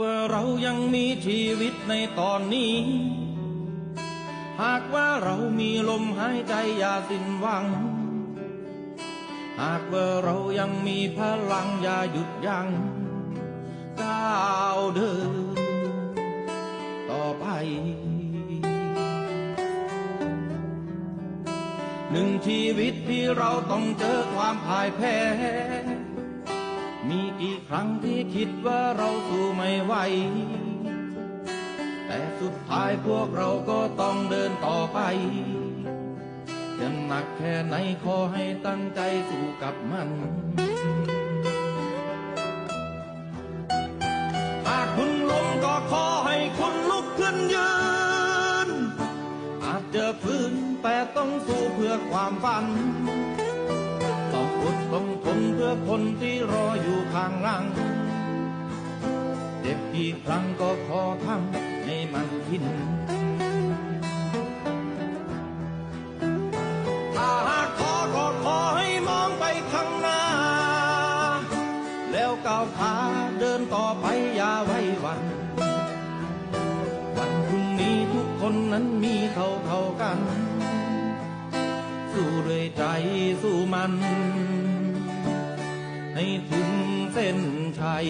ว่าเรายังมีชีวิตในตอนนี้ หากว่าเรามีลมหายใจอย่าสิ้นหวัง หากว่าเรายังมีพลังอย่าหยุดยัง้งก้าวเดินต่อไป หนึ่งชีวิตที่เราต้องเจอความพ่ายแพ้ มีกี่ครั้งที่คิดว่าเราสู้ไม่ไหว แต่สุดท้ายพวกเราก็ต้องเดินต่อไปจะหนักแค่ไหนขอให้ตั้งใจสู้กับมัน หากคุณล้มก็ขอให้คุณลุกขึ้นยืน อาจจะฟื้นแต่ต้องสู้เพื่อความฝัน คนที่รออยู่ข้างหลัง เจ็บกี่ครั้งก็ขอทำให้มันทินถ้าหากขอก็ขอให้มองไปข้างหน้า แล้วก้าวขาเดินต่อไปอย่าไว้วัน วันพรุ่งนี้ทุกคนนั้นมีเท่าเท่ากัน สู้ด้วยใจสู้มัน ให้ถึงเส้นชัย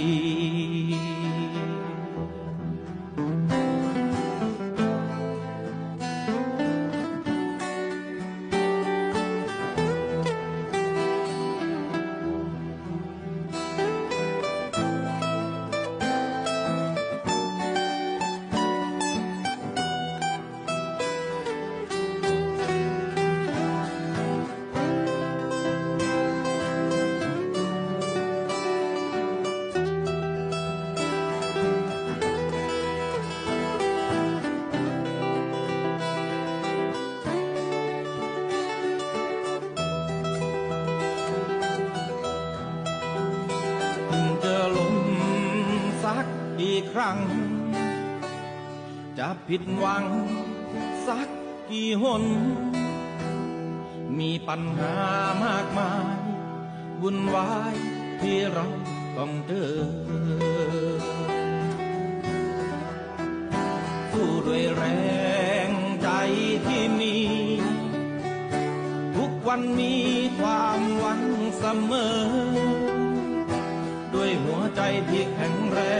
กี่ครั้ง จะผิดหวัง สักกี่หน มีปัญหามากมาย วุ่นวายที่เราต้องเจอสู้ด้วยแรงใจที่มี ทุกวันมีความหวังเสมอ ด้วยหัวใจที่แข็งแรง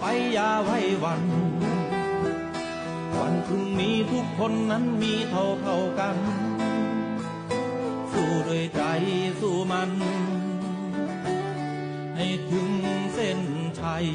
ไปอย่าไว้วัน วันพรุ่งนี้ทุกคนนั้นมีเท่าเท่ากัน สู้ด้วยใจสู้มัน ให้ถึงเส้นชัย